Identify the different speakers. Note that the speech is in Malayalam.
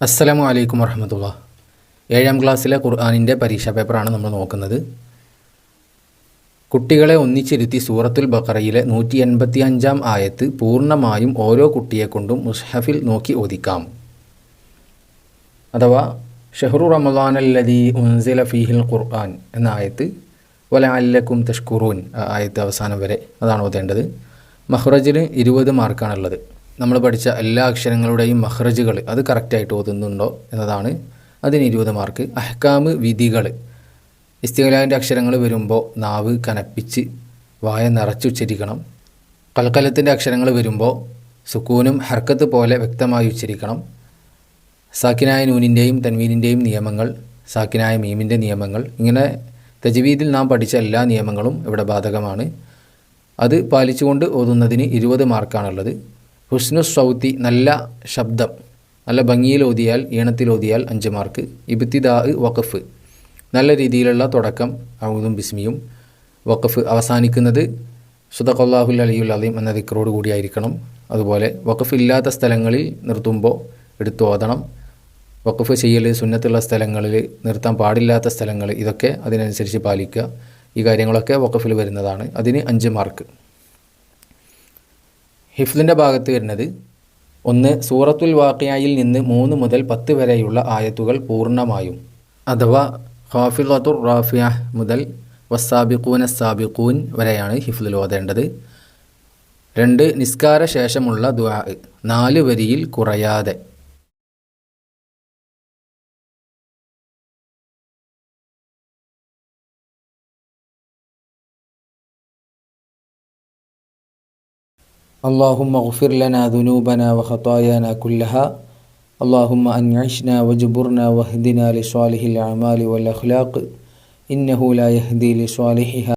Speaker 1: അസ്സലാമു അലൈക്കും വറഹമത്തുള്ള. ഏഴാം ക്ലാസ്സിലെ ഖുർആാനിന്റെ പരീക്ഷാ പേപ്പറാണ് നമ്മൾ നോക്കുന്നത്. കുട്ടികളെ ഒന്നിച്ചിരുത്തി സൂറത്തുൽ ബക്കറയിലെ നൂറ്റി എൺപത്തി അഞ്ചാം ആയത്ത് പൂർണമായും ഓരോ കുട്ടിയെക്കൊണ്ടും മുസ്ഹഫിൽ നോക്കി ഓദിക്കാം അഥവാ ഷെഹ്റു റമദാനല്ലതി ഉൻസില ഫീഹിൽ ഖുർആൻ എന്ന ആയത്ത് വല അല്ലക്കും തഷ്കുറൂൻ ആയത്ത് അവസാനം വരെ അതാണ് ഓതേണ്ടത്. മഹ്റജിന് ഇരുപത് മാർക്കാണുള്ളത്. നമ്മൾ പഠിച്ച എല്ലാ അക്ഷരങ്ങളുടെയും മഹ്റജുകൾ അത് കറക്റ്റായിട്ട് ഓതുന്നുണ്ടോ എന്നതാണ് അതിന് ഇരുപത് മാർക്ക്. അഹ്കാമ് വിധികൾ ഇസ്തിഖലാന്റെ അക്ഷരങ്ങൾ വരുമ്പോൾ നാവ് കനപ്പിച്ച് വായ നിറച്ചുച്ചരിക്കണം. കൽക്കലത്തിന്റെ അക്ഷരങ്ങൾ വരുമ്പോൾ സുക്കൂനും ഹർക്കത്ത് പോലെ വ്യക്തമായി ഉച്ചരിക്കണം. സാക്കിനായ നൂനിന്റെയും തൻവീനിന്റെയും നിയമങ്ങൾ സാക്കിനായ മീമിന്റെ നിയമങ്ങൾ ഇങ്ങനെ തജ്വീദിൽ നാം പഠിച്ച എല്ലാ നിയമങ്ങളും ഇവിടെ ബാധകമാണ്. അത് പാലിച്ചുകൊണ്ട് ഓതുന്നതിന് ഇരുപത് മാർക്കാണുള്ളത്. ഹുസ്നു സൗത്തി നല്ല ശബ്ദം. നല്ല ഭംഗിയിൽ ഓതിയാൽ ഈണത്തിൽ ഓതിയാൽ അഞ്ച് മാർക്ക്. ഇബ്തിദാ വഖഫ്. നല്ല രീതിയിലുള്ള തുടക്കം. ഔദും ബിസ്മിയും. വഖഫ് അവസാനിക്കുന്നത് സുദഖല്ലാഹുൽ അലിയുൽ അലീം എന്ന ദിക്കറോട് കൂടിയായിരിക്കണം അതുപോലെ വഖഫ് ഇല്ലാത്ത സ്ഥലങ്ങളിൽ നിർത്തുമ്പോൾ എടുത്തു ഓതണം. വഖഫ് ചെയ്യൽ സുന്നത്തുള്ള സ്ഥലങ്ങളിൽ നിർത്താൻ പാടില്ലാത്ത സ്ഥലങ്ങൾ ഇതൊക്കെ അതിനനുസരിച്ച് പാലിക്കുക. ഈ കാര്യങ്ങളൊക്കെ വഖഫിൽ വരുന്നതാണ്. അതിന് അഞ്ച് മാർക്ക്. ഹിഫ്ലിന്റെ ഭാഗത്ത് വരുന്നത് ഒന്ന് സൂറത്തുൽ വാക്കിയായിൽ നിന്ന് മൂന്ന് മുതൽ പത്ത് വരെയുള്ള ആയത്തുകൾ പൂർണമായും അഥവാ ഹാഫിളത്തുർ റാഫിയ മുതൽ വസ്സാബിഖൂൻ അസ്സാബിഖൂൻ വരെയാണ് ഹിഫ്ലിൽ ഓതേണ്ടത്. രണ്ട് നിസ്കാര ശേഷമുള്ള ദ്വാ നാല് വരിയിൽ കുറയാതെ. اللهم اغفر لنا ذنوبنا وخطايانا كلها اللهم أنعشنا وجبرنا واهدنا لصالح الأعمال والأخلاق إنه لا يهدي لصالحها